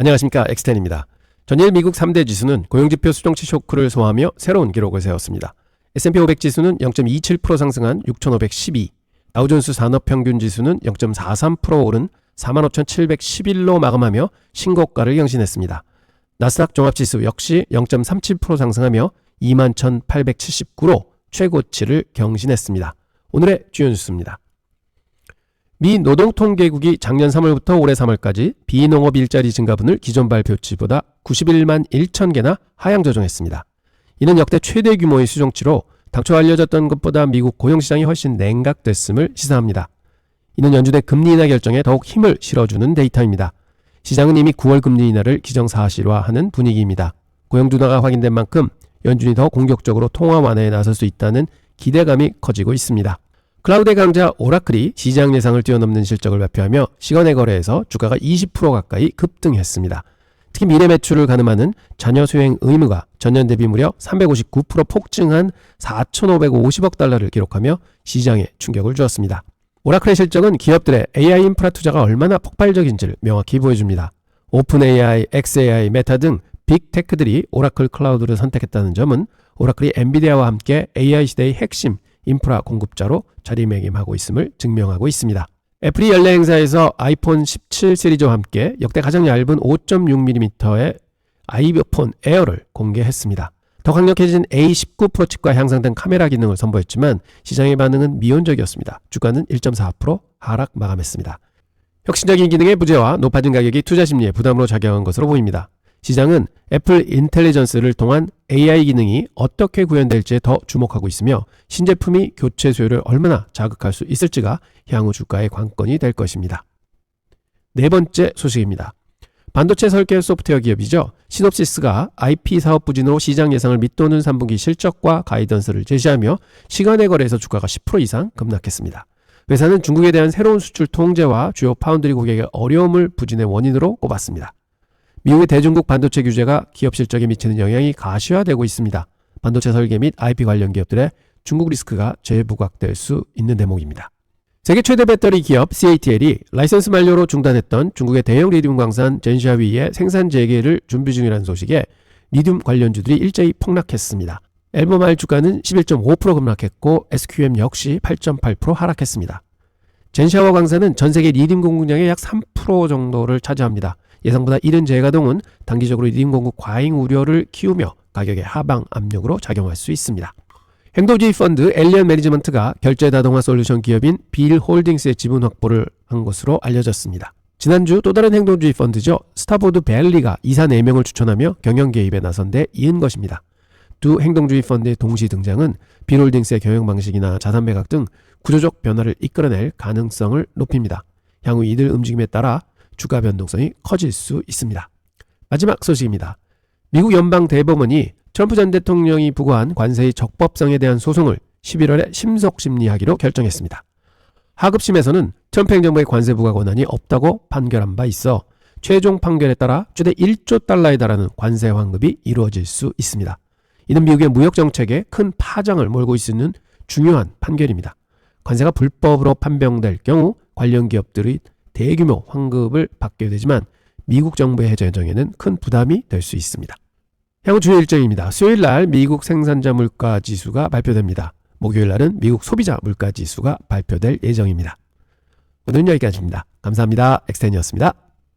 안녕하십니까 엑스텐입니다. 전일 미국 3대 지수는 고용지표 수정치 쇼크를 소화하며 새로운 기록을 세웠습니다. S&P 500 지수는 0.27% 상승한 6,512, 다우존스 산업평균 지수는 0.43% 오른 45,711로 마감하며 신고가를 경신했습니다. 나스닥 종합지수 역시 0.37% 상승하며 21,879로 최고치를 경신했습니다. 오늘의 주요 뉴스입니다. 미 노동통계국이 작년 3월부터 올해 3월까지 비농업 일자리 증가분을 기존 발표치보다 91만 1천 개나 하향 조정했습니다. 이는 역대 최대 규모의 수정치로 당초 알려졌던 것보다 미국 고용시장이 훨씬 냉각됐음을 시사합니다. 이는 연준의 금리 인하 결정에 더욱 힘을 실어주는 데이터입니다. 시장은 이미 9월 금리 인하를 기정사실화하는 분위기입니다. 고용 둔화가 확인된 만큼 연준이 더 공격적으로 통화 완화에 나설 수 있다는 기대감이 커지고 있습니다. 클라우드 강자 오라클이 시장 예상을 뛰어넘는 실적을 발표하며 시간의 거래에서 주가가 20% 가까이 급등했습니다. 특히 미래 매출을 가늠하는 자녀 수행 의무가 전년 대비 무려 359% 폭증한 4,550억 달러를 기록하며 시장에 충격을 주었습니다. 오라클의 실적은 기업들의 AI 인프라 투자가 얼마나 폭발적인지를 명확히 보여줍니다. 오픈 AI, XAI, 메타 등 빅테크들이 오라클 클라우드를 선택했다는 점은 오라클이 엔비디아와 함께 AI 시대의 핵심 인프라 공급자로 자리매김하고 있음을 증명하고 있습니다. 애플이 연례 행사에서 아이폰 17 시리즈와 함께 역대 가장 얇은 5.6mm의 아이폰 에어를 공개했습니다. 더 강력해진 A19 프로 칩과 향상된 카메라 기능을 선보였지만 시장의 반응은 미온적이었습니다. 주가는 1.4% 하락 마감했습니다. 혁신적인 기능의 부재와 높아진 가격이 투자 심리에 부담으로 작용한 것으로 보입니다. 시장은 애플 인텔리전스를 통한 AI 기능이 어떻게 구현될지에 더 주목하고 있으며 신제품이 교체 수요를 얼마나 자극할 수 있을지가 향후 주가의 관건이 될 것입니다. 네 번째 소식입니다. 반도체 설계 소프트웨어 기업이죠. 시놉시스가 IP 사업 부진으로 시장 예상을 밑도는 3분기 실적과 가이던스를 제시하며 시간의 거래에서 주가가 10% 이상 급락했습니다. 회사는 중국에 대한 새로운 수출 통제와 주요 파운드리 고객의 어려움을 부진의 원인으로 꼽았습니다. 미국의 대중국 반도체 규제가 기업 실적에 미치는 영향이 가시화되고 있습니다. 반도체 설계 및 IP 관련 기업들의 중국 리스크가 재부각될 수 있는 대목입니다. 세계 최대 배터리 기업 CATL이 라이선스 만료로 중단했던 중국의 대형 리튬 광산 젠샤위의 생산 재개를 준비 중이라는 소식에 리튬 관련주들이 일제히 폭락했습니다. 앨범알 주가는 11.5% 급락했고 SQM 역시 8.8% 하락했습니다. 젠샤워 광산은 전 세계 리튬 공급량의 약 3% 정도를 차지합니다. 예상보다 이른 재가동은 단기적으로 리튬 공급 과잉 우려를 키우며 가격의 하방 압력으로 작용할 수 있습니다. 행동주의 펀드 엘리언 매니지먼트가 결제 다동화 솔루션 기업인 빌 홀딩스의 지분 확보를 한 것으로 알려졌습니다. 지난주 또 다른 행동주의 펀드죠. 스타보드 벨리가 이사 4명을 추천하며 경영 개입에 나선 데 이은 것입니다. 두 행동주의 펀드의 동시 등장은 빌 홀딩스의 경영 방식이나 자산 매각 등 구조적 변화를 이끌어낼 가능성을 높입니다. 향후 이들 움직임에 따라 주가 변동성이 커질 수 있습니다. 마지막 소식입니다. 미국 연방 대법원이 트럼프 전 대통령이 부과한 관세의 적법성에 대한 소송을 11월에 심석 심리하기로 결정했습니다. 하급심에서는 트럼프 행정부의 관세 부과 권한이 없다고 판결한 바 있어 최종 판결에 따라 최대 1조 달러에 달하는 관세 환급이 이루어질 수 있습니다. 이는 미국의 무역 정책에 큰 파장을 몰고 있는 중요한 판결입니다. 관세가 불법으로 판명될 경우 관련 기업들이 대규모 환급을 받게 되지만 미국 정부의 해제 예정에는 큰 부담이 될 수 있습니다. 향후 주요 일정입니다. 수요일 날 미국 생산자 물가 지수가 발표됩니다. 목요일 날은 미국 소비자 물가 지수가 발표될 예정입니다. 오늘은 여기까지입니다. 감사합니다. 엑스텐이었습니다.